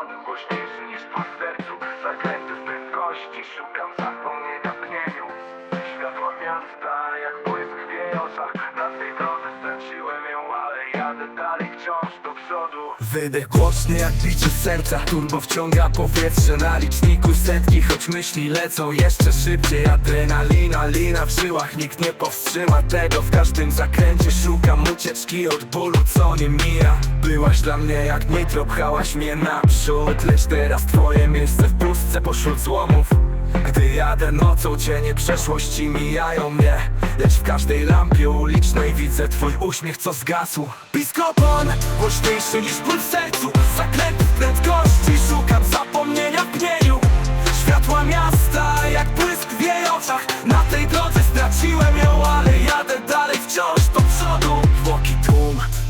on głośniejszy niż w sercu. Zakręty w prędkości, szukam zapomnienia w gniewu Światła miasta, jak błysk w jej oczach. Na tej drodze straciłem ją, ale jadę dalej wciąż do przodu. Wydech głośny jak bicie serca. Turbo wciąga powietrze na liczniku. Setki Choć myśli lecą jeszcze szybciej. Adrenalina, lina w żyłach. Nikt nie powstrzyma tego. W każdym zakręcie szukam ucieczki od bólu co nie mija Byłaś dla mnie jak nitro, pchałaś mnie naprzód. Lecz teraz twoje miejsce w pustce pośród złomów. Gdy jadę nocą, cienie przeszłości mijają mnie. Lecz w każdej lampie ulicznej widzę twój uśmiech, co zgasł. Piskopon, głośniejszy niż ból sercu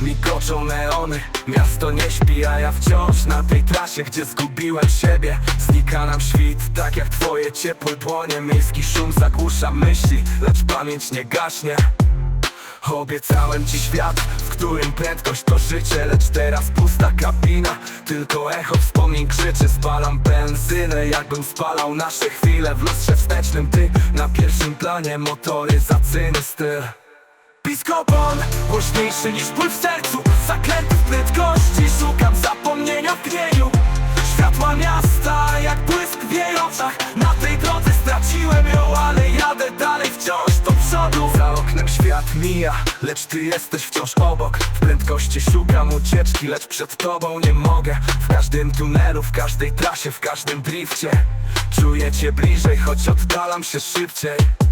migoczą neony Miasto nie śpi, a ja wciąż na tej trasie, gdzie zgubiłem siebie. Znika nam świt, tak jak twoje ciepłe dłonie Miejski szum zagłusza myśli, lecz pamięć nie gaśnie. Obiecałem ci świat, w którym prędkość to życie Lecz teraz pusta kabina, tylko echo wspomnień krzyczy Spalam benzynę, jakbym spalał nasze chwile W lustrze wstecznym ty, na pierwszym planie motoryzacyjny styl Piskopon, głośniejszy niż ból w sercu. Zaklęty w prędkości, szukam zapomnienia w gnieniu Światła miasta, jak błysk w jej oczach. Na tej drodze straciłem ją, ale jadę dalej wciąż do przodu. Za oknem świat mija, lecz ty jesteś wciąż obok. W prędkości szukam ucieczki, lecz przed tobą nie mogę. W każdym tunelu, w każdej trasie, w każdym drifcie. Czuję cię bliżej, choć oddalam się szybciej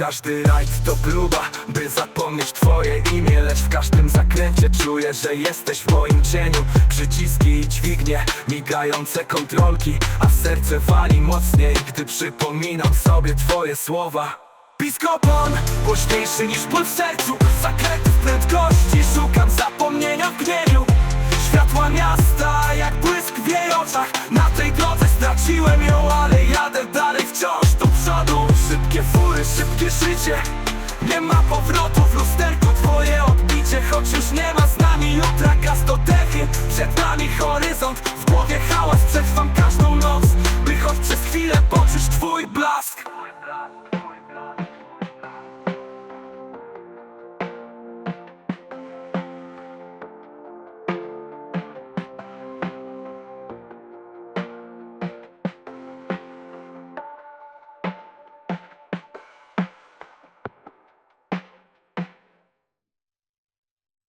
każdy rajd to próba, by zapomnieć twoje imię Lecz w każdym zakręcie czuję, że jesteś w moim cieniu. Przyciski i dźwignie, migające kontrolki A serce wali mocniej, gdy przypominam sobie twoje słowa. Piskopon, głośniejszy niż ból w sercu Zakręty w prędkości, szukam zapomnienia w gniewu Światła miasta, jak błysk w jej oczach Na tej drodze straciłem ją, Nie ma powrotu w lusterku twoje odbicie Choć już nie ma z nami jutra gaz do dechy. Przed nami horyzont, w głowie hałas Przetrwam każdą noc, by choć przez chwilę poczuć twój blask.